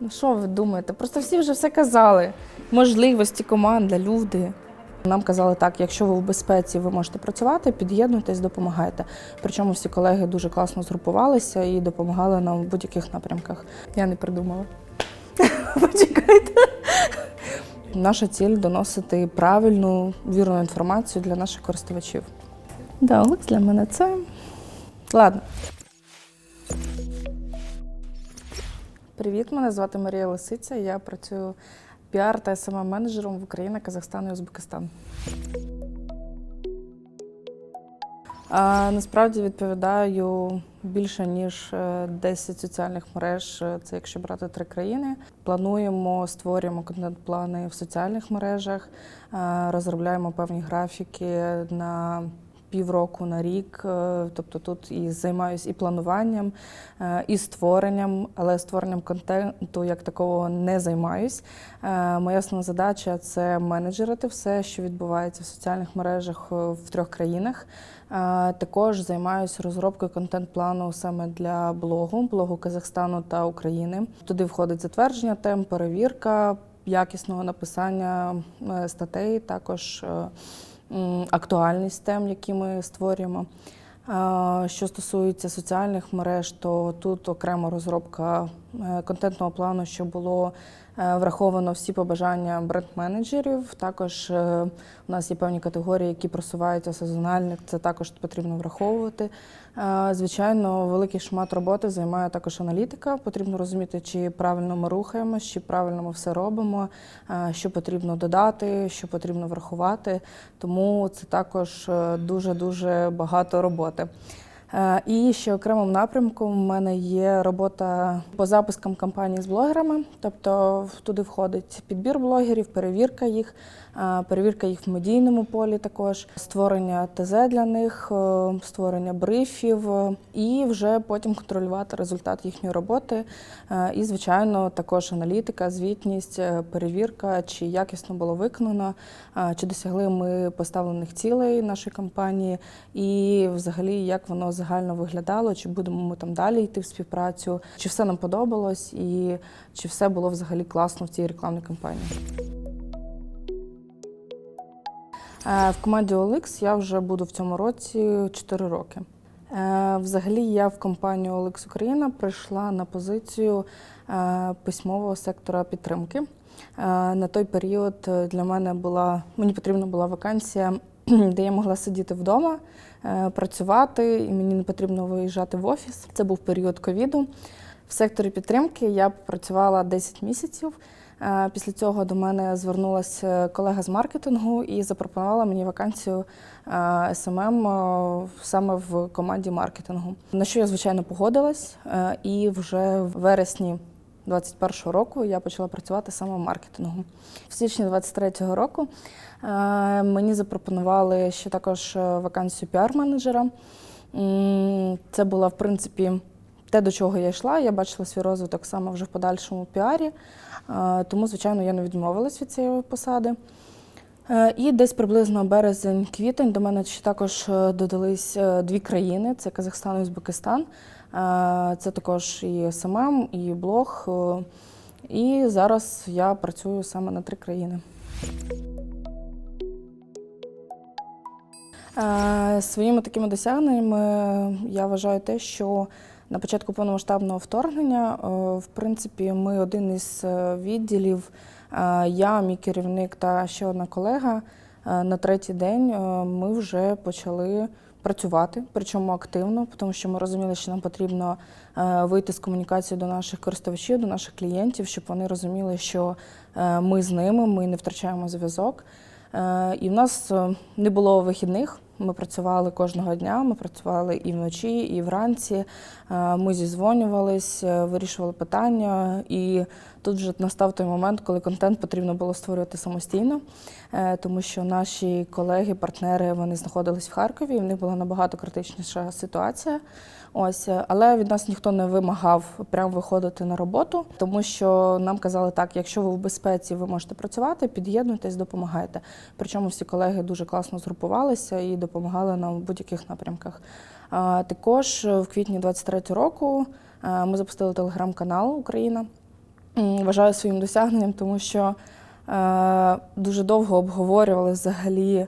Ну що ви думаєте? Просто всі вже все казали. Можливості, команда, люди. Нам казали так, якщо ви в безпеці, ви можете працювати, під'єднуйтесь, допомагайте. Причому всі колеги дуже класно згрупувалися і допомагали нам в будь-яких напрямках. Я не придумала. Почекайте. Наша ціль доносити правильну, вірну інформацію для наших користувачів. Да, Олекс для мене це. Ладно. Привіт, мене звати Марія Лисиця. Я працюю піар та smm менеджером в Україні, Казахстан і Узбекистан. А, насправді відповідаю більше ніж е, 10 соціальних мереж. е, Це якщо брати три країни. Плануємо, створюємо контент-плани в соціальних мережах, е, розробляємо певні графіки на півроку на рік. Е, Тобто тут і займаюся і плануванням, е, і створенням, але створенням контенту як такого не займаюсь. Е, Моя основна задача це менеджерити все, що відбувається в соціальних мережах в трьох країнах. Також займаюся розробкою контент-плану саме для блогу, блогу Казахстану та України. Туди входить затвердження тем, перевірка якісного написання статей, також актуальність тем, які ми створюємо. Що стосується соціальних мереж, то тут окрема розробка контентного плану, що було е, враховано всі побажання бренд-менеджерів. Також е, у нас є певні категорії, які просуваються сезональних. Це також потрібно враховувати. Е, Звичайно, великий шмат роботи займає також аналітика. Потрібно розуміти, чи правильно ми рухаємось, чи правильно ми все робимо, е, що потрібно додати, що потрібно врахувати. Тому це також дуже дуже багато роботи. Е, І ще окремим напрямком в мене є робота по запускам кампаній з блогерами, тобто туди входить підбір блогерів, перевірка їх, перевірка їх в медійному полі, також створення ТЗ для них, е, створення брифів, е, і вже потім контролювати результат їхньої роботи. Е, І, звичайно, також аналітика, звітність, перевірка, чи якісно було виконано, чи досягли ми поставлених цілей нашої кампанії, і взагалі як воно загально виглядало, чи будемо ми там далі йти в співпрацю, чи все нам подобалось, і чи все було взагалі класно в цій рекламній кампанії. Е, В команді OLX я вже буду в цьому році 4 роки. Е, Взагалі, я в компанію OLX Україна прийшла на позицію е, письмового сектора підтримки. На той період для мене була мені потрібна була вакансія, де я могла сидіти вдома, працювати, і мені не потрібно виїжджати в офіс. Це був період ковіду. В секторі підтримки я працювала 10 місяців. Е, Після цього до мене звернулася колега з маркетингу і запропонувала мені вакансію е, СММ е, саме в команді маркетингу. На що я звичайно погодилась, е, і вже в вересні 21-го року я почала працювати саме в маркетингу. В січні 23-го року е, мені запропонували ще також е, вакансію піар-менеджера. Це була, в принципі, те, до чого я йшла. Я бачила свій розвиток саме вже в подальшому піарі. Е, Тому, звичайно, я не відмовилась від цієї посади. Е, І десь приблизно березень-квітень до мене ще також е, додались дві країни: це Казахстан і Узбекистан. Це також і СММ, і блог. І зараз я працюю саме на три країни. Своїми такими досягненнями я вважаю те, що на початку повномасштабного вторгнення, е, в принципі, ми один із е, відділів, е, я, мій керівник та ще одна колега. е, На третій день е, ми вже почали працювати, причому активно, тому що ми розуміли, що нам потрібно е, вийти з комунікацією до наших користувачів, до наших клієнтів, щоб вони розуміли, що е, ми з ними, ми не втрачаємо зв'язок. Е, І в нас е, не було вихідних. Ми працювали кожного дня. Ми працювали і вночі, і вранці. Е, Ми зізвонювались, вирішували питання. І тут вже настав той момент, коли контент потрібно було створювати самостійно, тому що наші колеги, партнери, вони знаходились в Харкові. і В них була набагато критичніша ситуація. Ось, е, але від нас ніхто не вимагав прямо виходити на роботу, тому що нам казали так: якщо ви в безпеці, ви можете працювати, під'єднуйтесь, допомагайте. Причому всі колеги дуже класно згрупувалися і допомагали нам в будь-яких напрямках. Також е, в квітні 23 року е, ми запустили телеграм-канал Україна. вважаю своїм досягненням, тому що дуже довго обговорювали взагалі,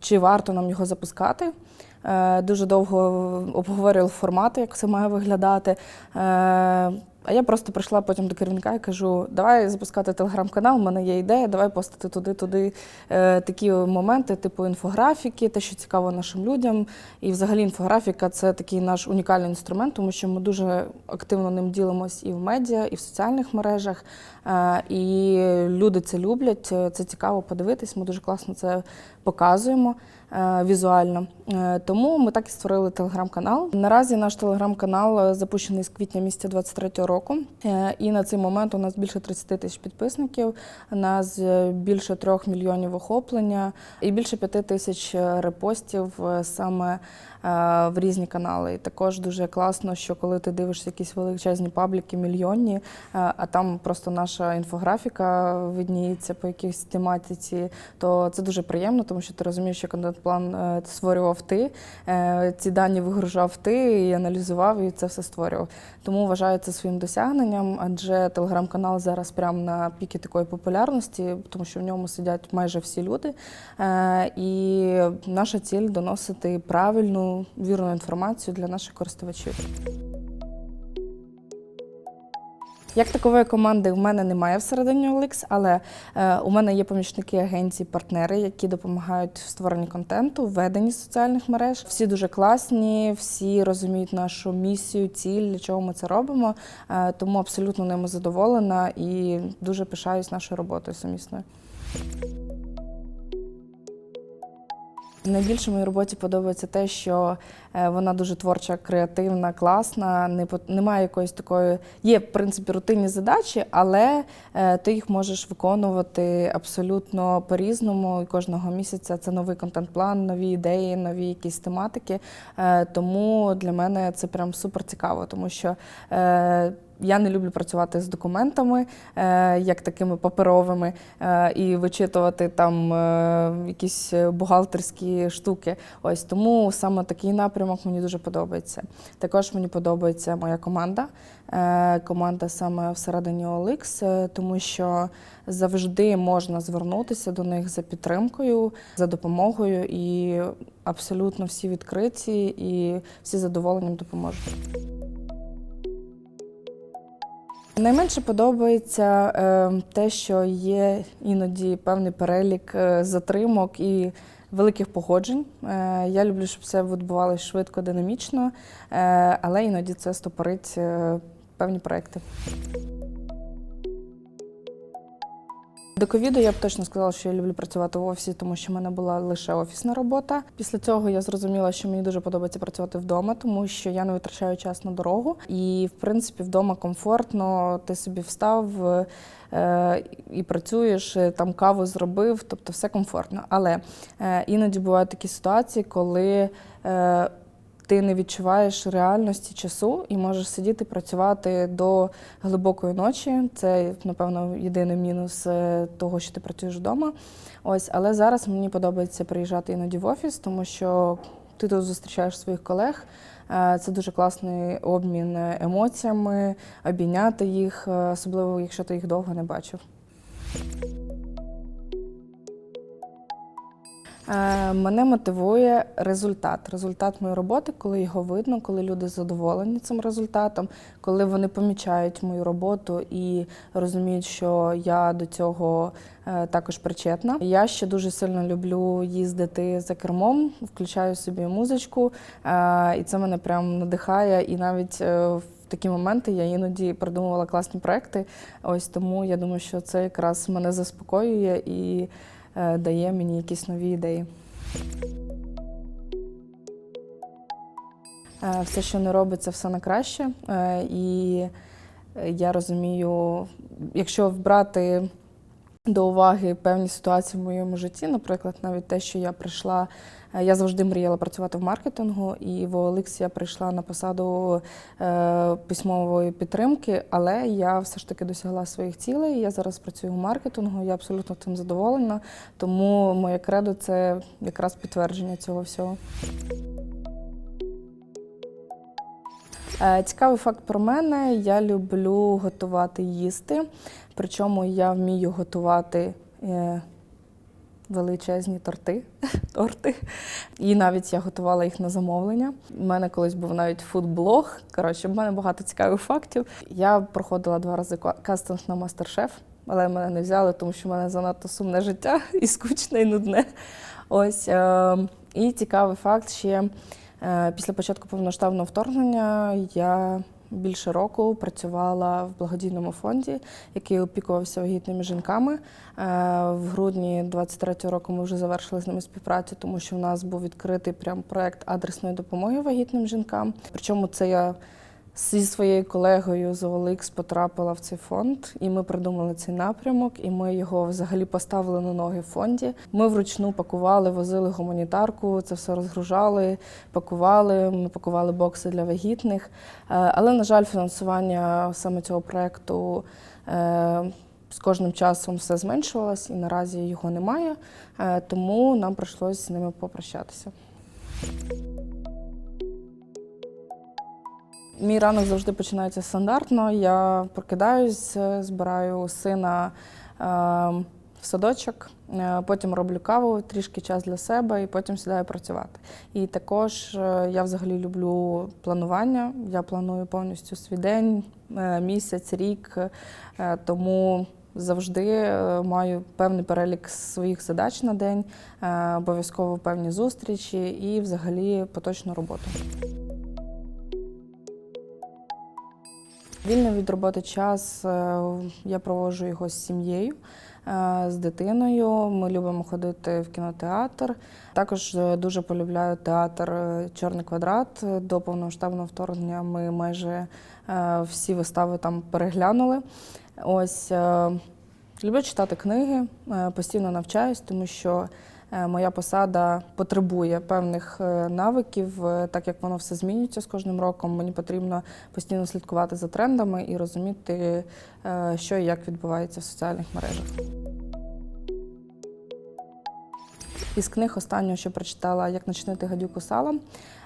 чи варто нам його запускати. Е, Дуже довго обговорювали формати, як це має виглядати. Е, А я просто прийшла потім до керівника і кажу: давай запускати телеграм-канал, у мене є ідея, давай постати туди-туди е, такі моменти, типу інфографіки, те, що цікаво нашим людям. І взагалі інфографіка це такий наш унікальний інструмент, тому що ми дуже активно ним ділимось і в медіа, і в соціальних мережах. Е, І люди це люблять, це цікаво подивитись. Ми дуже класно це показуємо е, візуально. Е, Тому ми так і створили телеграм-канал. Наразі наш телеграм-канал е, запущений з квітня місяця 23-го року. Е, І на цей момент у нас більше 30 тисяч підписників, нас більше трьох мільйонів охоплення і більше п'яти тисяч репостів саме в різні канали. І також дуже класно, що коли ти дивишся якісь величезні пабліки, мільйонні, а там просто наша інфографіка видніється по якійсь тематиці, то це дуже приємно, тому що ти розумієш, що контент-план е, створював ти, е, ці дані вигружав ти і аналізував, і це все створював. Тому вважаю це своїм досягненням, адже телеграм-канал зараз прямо на піки такої популярності, тому що в ньому сидять майже всі люди. Е, І наша ціль доносити правильну, вірну інформацію для наших користувачів. Як такової команди в мене немає всередині OLX, але е, у мене є помічники агенції, партнери, які допомагають в створенні контенту, в веденні соціальних мереж. Всі дуже класні, всі розуміють нашу місію, ціль, для чого ми це робимо. Е, тому абсолютно ними задоволена і дуже пишаюсь нашою роботою сумісною. Найбільше моїй роботі подобається те, що е, вона дуже творча, креативна, класна. Не немає якоїсь такої. Є в принципі рутинні задачі, але е, ти їх можеш виконувати абсолютно по-різному. І кожного місяця це новий контент-план, нові ідеї, нові якісь тематики. Е, Тому для мене це прям супер цікаво, тому що. Я не люблю працювати з документами, е, як такими паперовими, е, і вичитувати там е, якісь бухгалтерські штуки. Ось тому саме такий напрямок мені дуже подобається. Також мені подобається моя команда. Команда саме всередині OLX, тому що завжди можна звернутися до них за підтримкою, за допомогою, і абсолютно всі відкриті і всі задоволенням допоможуть. Найменше подобається е, те, що є іноді певний перелік е, затримок і великих погоджень. Е, я люблю, щоб все відбувалося швидко, динамічно, але іноді це стопорить певні проекти. До ковіду я б точно сказала, що я люблю працювати в офісі, тому що в мене була лише офісна робота. Після цього я зрозуміла, що мені дуже подобається працювати вдома, тому що я не витрачаю час на дорогу. І, в принципі, вдома комфортно, ти собі встав е, і працюєш, е, там каву зробив, тобто все комфортно. Але е, іноді бувають такі ситуації, коли е, ти не відчуваєш реальності часу і можеш сидіти працювати до глибокої ночі. Це, напевно, єдиний мінус е, того, що ти працюєш вдома. Ось, але зараз мені подобається приїжджати іноді в офіс, тому що ти тут зустрічаєш своїх колег. Е, Це дуже класний обмін емоціями, обійняти їх, е, особливо якщо ти їх довго не бачив. Мене мотивує результат. Результат моєї роботи, коли його видно, коли люди задоволені цим результатом, коли вони помічають мою роботу і розуміють, що я до цього е, також причетна. Я ще дуже сильно люблю їздити за кермом, включаю собі музичку, е, і це мене прям надихає. І навіть е, в такі моменти я іноді придумувала класні проекти. Ось тому я думаю, що це якраз мене заспокоює і е, дає мені якісь нові ідеї. Е, Все, що не робиться, все на краще. Е, І е, я розумію, якщо брати до уваги певні ситуації в моєму житті, наприклад, навіть те, що я прийшла, е, я завжди мріяла працювати в маркетингу, і в OLX я прийшла на посаду е, письмової підтримки, але я все ж таки досягла своїх цілей. Я зараз працюю в маркетингу, я абсолютно тим задоволена. Тому моє кредо це якраз підтвердження цього всього. Цікавий факт про мене: я люблю готувати їсти. Причому я вмію готувати е, величезні торти. торти. І навіть я готувала їх на замовлення. У мене колись був навіть фудблог. Коротше, в мене багато цікавих фактів. Я проходила два рази ка- кастинг на мастер-шеф, але мене не взяли, тому що в мене занадто сумне життя і скучне, і нудне. Ось е, і цікавий факт ще е, після початку повноштабного вторгнення я більше року працювала в благодійному фонді, який опікувався вагітними жінками. Е, В грудні 23-го року ми вже завершили з ними співпрацю, тому що в нас був відкритий прям проект адресної допомоги вагітним жінкам. Причому це я зі своєю колегою з OLX потрапила в цей фонд, і ми придумали цей напрямок, і ми його взагалі поставили на ноги в фонді. Ми вручну пакували, возили гуманітарку, це все розгружали, пакували. Ми пакували бокси для вагітних. Е, Але, на жаль, фінансування саме цього проекту. е, З кожним часом все зменшувалось і наразі його немає, Е, тому нам прийшлося з ними попрощатися. Мій ранок завжди починається стандартно. Я прокидаюсь, е, збираю сина е, в садочок, е, потім роблю каву, трішки час для себе і потім сідаю працювати. І також я взагалі люблю планування. Я планую повністю свій день, місяць, рік, тому завжди маю певний перелік своїх задач на день, обов'язково певні зустрічі і взагалі поточну роботу. Вільний від роботи час е, я проводжу його з сім'єю, е, з дитиною. Ми любимо ходити в кінотеатр. Також е, дуже полюбляю театр Чорний квадрат. До повномасштабного вторгнення ми майже всі вистави там переглянули. Ось люблю читати книги, постійно навчаюсь, тому що моя посада потребує певних е, навиків, е, так як воно все змінюється з кожним роком. Мені потрібно постійно слідкувати за трендами і розуміти, е, що і як відбувається в соціальних мережах. Із книг останнього, що прочитала Як начинити гадюку салом.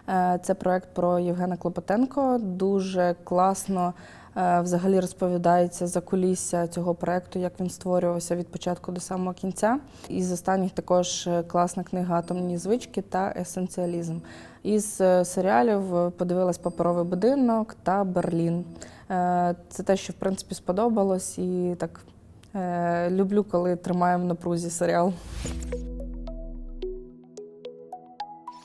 Е, Це проект про Євгена Клопотенко. Дуже класно е, взагалі розповідається за кулісся цього проекту, як він створювався від початку до самого кінця. Із останніх також е, класна книга Атомні звички та есенціалізм. Із е, серіалів е, подивилась паперовий будинок та Берлін. Е, Це те, що в принципі сподобалось, і так е, люблю, коли тримаємо в напрузі серіал.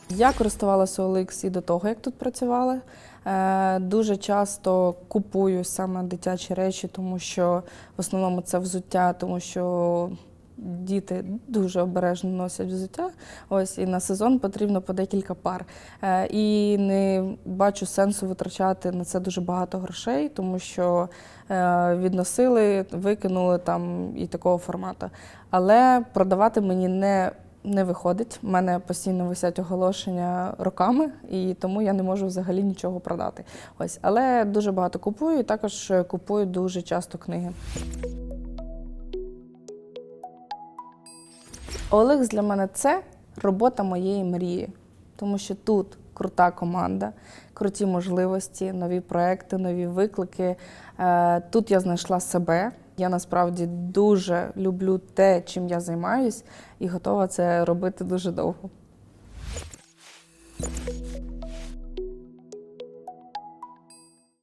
Я користувалася OLX і до того, як тут працювала. Е, Дуже часто купую саме дитячі речі, тому що в основному це взуття, тому що діти дуже обережно носять взуття. Ось і на сезон потрібно по декілька пар. Е, І не бачу сенсу витрачати на це дуже багато грошей, тому що е, відносили, викинули там і такого формату. Але продавати мені не не виходить. У мене постійно висять оголошення роками, і тому я не можу взагалі нічого продати. Ось, але дуже багато купую, і також купую дуже часто книги. Олекс для мене це робота моєї мрії, тому що тут крута команда, круті можливості, нові проекти, нові виклики. Е, Тут я знайшла себе. Я насправді дуже люблю те, чим я займаюсь, і готова це робити дуже довго.